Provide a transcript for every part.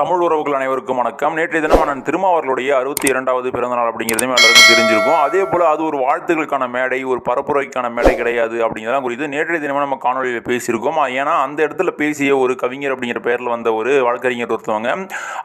தமிழ் உறவுகள் அனைவருக்கும் வணக்கம். நேற்றைய தினம் அண்ணன் திருமாவர்களுடைய அறுபத்தி இரண்டாவது பிறந்தநாள் அப்படிங்கிறதுமே எல்லாருக்கும் தெரிஞ்சிருக்கும். அதே போல் அது ஒரு வாழ்த்துக்களுக்கான மேடை ஒரு பரப்புரைக்கான மேடை கிடையாது அப்படிங்கிறதெல்லாம் குறித்து நேற்றைய தினமும் நம்ம காணொலியில் பேசியிருக்கோம். ஏன்னா அந்த இடத்துல பேசிய ஒரு கவிஞர் அப்படிங்கிற பேரில் வந்த ஒரு வழக்கறிஞர் ஒருத்தவங்க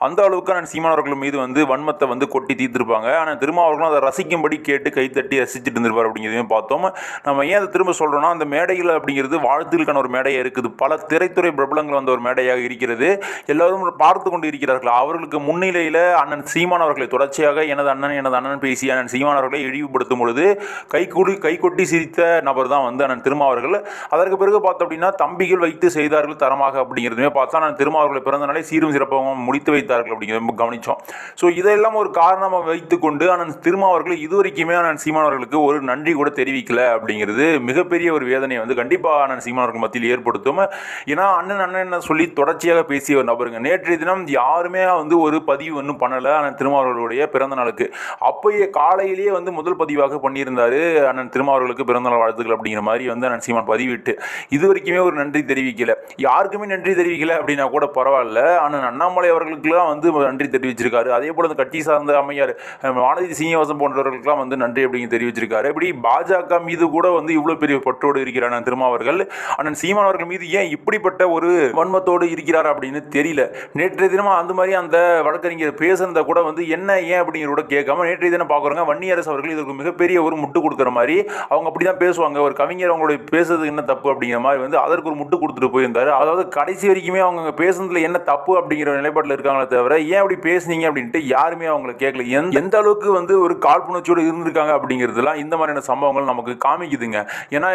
அந்த அளவுக்கு நான் சீமானவர்கள் மீது வந்து வன்மத்தை வந்து கொட்டி தீர்த்திருப்பாங்க. ஆனால் திருமாவர்களும் அதை ரசிக்கும்படி கேட்டு கைத்தட்டி ரசிச்சுட்டு இருந்திருப்பார் அப்படிங்கிறதையும் பார்த்தோம். நம்ம ஏன் அதை திரும்ப சொல்கிறோம்னா அந்த மேடைகள் அப்படிங்கிறது வாழ்த்துக்களுக்கான ஒரு மேடையாக இருக்குது. பல திரைத்துறை பிரபலங்கள் வந்த ஒரு மேடையாக இருக்கிறது. எல்லாரும் பார்த்து கொண்டு இருக்கிறார்கள் அவர்களுக்கு முன்னிலையில் அண்ணன் சீமான் அவர்களை தொடர்ச்சியாக எனது அண்ணன் எனது அண்ணன் பேசி அண்ணன் சீமான் அவர்களை இழிவுபடுத்தும் பொழுது கைகூடி கைகொட்டி சிரித்த நபர் தான் வந்து அண்ணன் திருமாவர்கள். அதற்கு பிறகு பார்த்தோம் அப்படின்னா தம்பிகள் வைத்து செய்தார்கள் தரமாக அப்படிங்கிறதுமே பார்த்தா அண்ணன் திருமாவர்களை பிறந்த நாளே சீரும் சிறப்பாகவும் முடித்து வைத்தார்கள் அப்படிங்கிறத கவனித்தோம் ஸோ இதெல்லாம் ஒரு காரணமாக வைத்துக்கொண்டு அண்ணன் திருமாவர்கள் இதுவரைக்குமே அண்ணன் சீமான் அவர்களுக்கு ஒரு நன்றி கூட தெரிவிக்கல அப்படிங்கிறது மிகப்பெரிய ஒரு வேதனையை வந்து கண்டிப்பாக அண்ணன் சீமான் அவர்கள் மத்தியில் ஏற்படுத்தும். ஏன்னா அண்ணன் அண்ணன் சொல்லி தொடர்ச்சியாக பேசிய ஒரு நபருங்க. நேற்றைய தினம் யாருமே வந்து ஒரு பதிவு ஒன்றும் பண்ணலை அண்ணன் திருமாவர்களுடைய பிறந்த நாளுக்கு. அப்போயே காலையிலேயே வந்து முதல் பதிவாக பண்ணியிருந்தார் அண்ணன் திருமாவர்களுக்கு பிறந்த நாள் வாழ்த்துக்கள் அப்படிங்கிற மாதிரி வந்து அண்ணன் சீமான் பதிவிட்டு. இது வரைக்குமே ஒரு நன்றி தெரிவிக்கல. யாருக்குமே நன்றி தெரிவிக்கல அப்படின்னா கூட பரவாயில்ல. அண்ணன் அண்ணாமலை அவர்களுக்குலாம் வந்து நன்றி தெரிவிச்சிருக்காரு. அதே போல் இந்த கட்சி சார்ந்த அமையார் வானதி சீனிவாசன் போன்றவர்களுக்கெல்லாம் வந்து நன்றி அப்படிங்க தெரிவிச்சிருக்காரு. இப்படி பாஜக மீது கூட வந்து இவ்வளோ பெரிய பற்றோடு இருக்கிற அண்ணன் திருமாவர்கள் அண்ணன் சீமான் அவர்கள் மீது ஏன் இப்படிப்பட்ட ஒரு வன்மத்தோடு இருக்கிறார் அப்படின்னு தெரியல. நேற்றைய தினமும் அந்த மாதிரி அந்த வழக்கறிஞர் பேசுனதை கூட வந்து என்ன ஏன் அப்படிங்கிற கேட்காம நேற்றைய தினம் பார்க்குறாங்க வன்னியரசு அவர்கள் இதற்கு மிகப்பெரிய ஒரு முட்டு கொடுக்குற மாதிரி அவங்க அப்படி தான் பேசுவாங்க. ஒரு கவிஞர் அவங்களுடைய பேசுறது என்ன தப்பு அப்படிங்கிற மாதிரி வந்து அதற்கு ஒரு முட்டு கொடுத்துட்டு போயிருந்தாரு. அதாவது கடைசி வரைக்குமே அவங்க பேசுனதுல என்ன தப்பு அப்படிங்கிற நிலைப்பாட்டில் இருக்காங்களே தவிர ஏன் அப்படி பேசுனீங்க அப்படின்ட்டு யாருமே அவங்களை கேட்கல. எந்த எந்த அளவுக்கு வந்து ஒரு காழ்ப்புணர்ச்சியோடு இருந்திருக்காங்க அப்படிங்கிறதுலாம் இந்த மாதிரியான சம்பவங்கள் நமக்கு காமிக்குதுங்க. ஏன்னா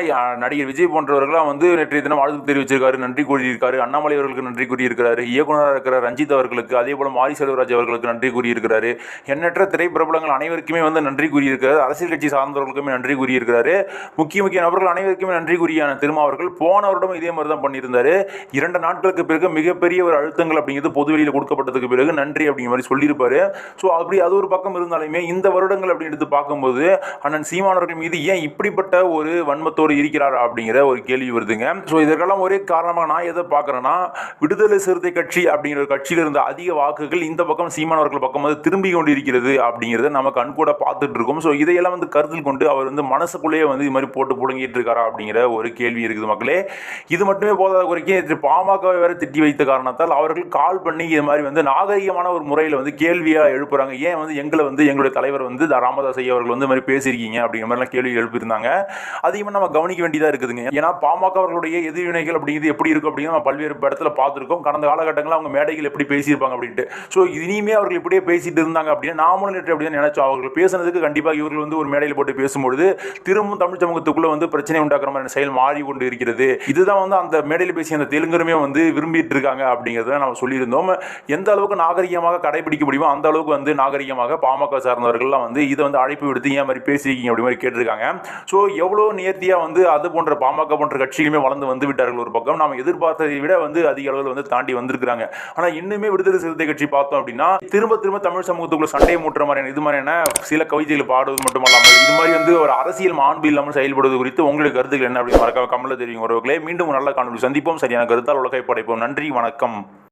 நடிகர் விஜய் போன்றவர்கள்லாம் வந்து நேற்றைய தினம் வாழ்த்து தெரிவிச்சிருக்காரு நன்றி கூறியிருக்காரு அண்ணாமலை அவர்களுக்கு நன்றி கூறியிருக்கிறாரு இயக்குநராக இருக்கிற ரஞ்சித் அவர்களுக்கு அதே போல மாரி செல்வராஜ் அவர்களுக்கு நன்றி கூறியிருக்கிறாரு. எண்ணற்ற திரைப்பிரபலங்கள் அனைவருக்குமே வந்து நன்றி கூறியிருக்கிறார் அரசியல் கட்சி சார்ந்தவர்களுக்குமே நன்றி கூறியிருக்கிறாரு. முக்கிய முக்கிய நபர்கள் அனைவருக்குமே நன்றி கூறியான திருமாவர்கள் போன வருடம் இதே மாதிரி தான் பண்ணியிருந்தாரு. இரண்டு நாட்களுக்கு பிறகு மிகப்பெரிய ஒரு அழுத்தங்கள் அப்படிங்கிறது பொதுவெளியில் கொடுக்கப்பட்டதுக்கு பிறகு நன்றி அப்படிங்கிற மாதிரி சொல்லியிருப்பாரு. ஸோ அப்படி அது ஒரு பக்கம் இருந்தாலுமே இந்த வருடங்கள் அப்படின்னு எடுத்து பார்க்கும்போது அண்ணன் சீமானவர்கள் மீது ஏன் இப்படிப்பட்ட ஒரு வன்மத்தோடு இருக்கிறார் அப்படிங்கிற ஒரு கேள்வி வருதுங்க. ஸோ இதற்கெல்லாம் ஒரே காரணமாக நான் எதை பார்க்குறேன்னா விடுதலை சிறுத்தை கட்சி அப்படிங்கிற கட்சியில் இருந்த அதிக வாக்குகள் இந்த பக்கம் சீமானவர்கள் பக்கம் வந்து திரும்பி கொண்டிருக்கிறது அப்படிங்கிறத நம்ம கண்கூட பார்த்துட்டு இருக்கோம். ஸோ இதையெல்லாம் வந்து கருத்தில் கொண்டு அவர் வந்து மனசுக்குள்ளேயே வந்து இது மாதிரி போட்டு புடுங்கிட்டு இருக்காரா அப்படிங்கிற ஒரு கேள்வி இருக்குது மக்களே. இது மட்டுமே போதாத குறைக்கும். பாமகவை வேற திட்டி வைத்த காரணத்தால் அவர்கள் கால் பண்ணி இது மாதிரி வந்து நாகரிகமான ஒரு முறையில் வந்து கேள்வியாக எழுப்புறாங்க. ஏன் வந்து எங்களை வந்து எங்களுடைய தலைவர் வந்து ராமதாஸ் ஐயா அவர்கள் வந்து மாதிரி பேசியிருக்கீங்க அப்படிங்கிற மாதிரிலாம் கேள்வி எழுப்பியிருந்தாங்க. அதிகமாக நம்ம கவனிக்க வேண்டியதாக இருக்குதுங்க. ஏன்னா பாமக அவர்களுடைய எதிர்வினைகள் அப்படிங்கிறது எப்படி இருக்கும் அப்படின்னு நம்ம பல்வேறு இடத்துல பார்த்துருக்கோம். கடந்த காலகட்டங்களில் அவங்க மேடைகள் எப்படி பேசியிருப்பாங்க அப்படின்ட்டு. ஸோ இனிமே அவர்கள் இப்படியே பேசிட்டு இருந்தாங்க அப்படின்னா நாமளும் நேற்று அப்படின்னு நினைச்சோம். அவர்கள் பேசுனதுக்கு கண்டிப்பாக இவர்கள் வந்து ஒரு மேடையில் போட்டு பேசும்பொழுது திரும்பவும் தமிழ் சமூகத்துக்குள்ளே வந்து பிரச்சனை உண்டாக்குற மாதிரி செயல் மாறி கொண்டு இருக்கிறது. இதுதான் வந்து அந்த மேடையில் பேசிய அந்த தெலுங்கருமே வந்து விரும்பிட்டு இருக்காங்க அப்படிங்கிறத நம்ம சொல்லியிருந்தோம். எந்த அளவுக்கு நாகரிகமாக கடைபிடிக்க முடியுமோ அந்த அளவுக்கு வந்து நாகரிகமாக பாமக சார்ந்தவர்கள்லாம் வந்து இதை வந்து அழைப்பு விடுத்து ஏன் மாதிரி பேசியிருக்கீங்க அப்படி மாதிரி கேட்டிருக்காங்க. ஸோ எவ்வளோ நேர்த்தியாக வந்து அது போன்ற பாமக போன்ற கட்சிகளுமே வளர்ந்து வந்து விட்டார்கள் ஒரு பக்கம். நாம் எதிர்பார்த்ததை விட வந்து அதிக அளவில் வந்து தாண்டி வந்திருக்கிறாங்க. ஆனால் இன்னுமே விடுதலை சிறுத்தை கட்சி பார்த்தோம் அப்படின்னா திரும்ப திரும்ப தமிழ் சமூகத்துக்குள்ள சண்டையை மூட்டுற மாதிரியான இது மாதிரியான சில கவிதைகள் பாடுவது மட்டுமல்லாமல் இது மாதிரி வந்து ஒரு அரசியல் மாண்பு இல்லாமல் செயல்படுவது குறித்து உங்களுக்கு கருத்துக்கள் என்ன அப்படின்னு மறக்காம கமல தெரியும் உறவுகளே. மீண்டும் நல்ல காணொலி சந்திப்போம். சரியான கருத்தால் உலகை படைப்போம். நன்றி வணக்கம்.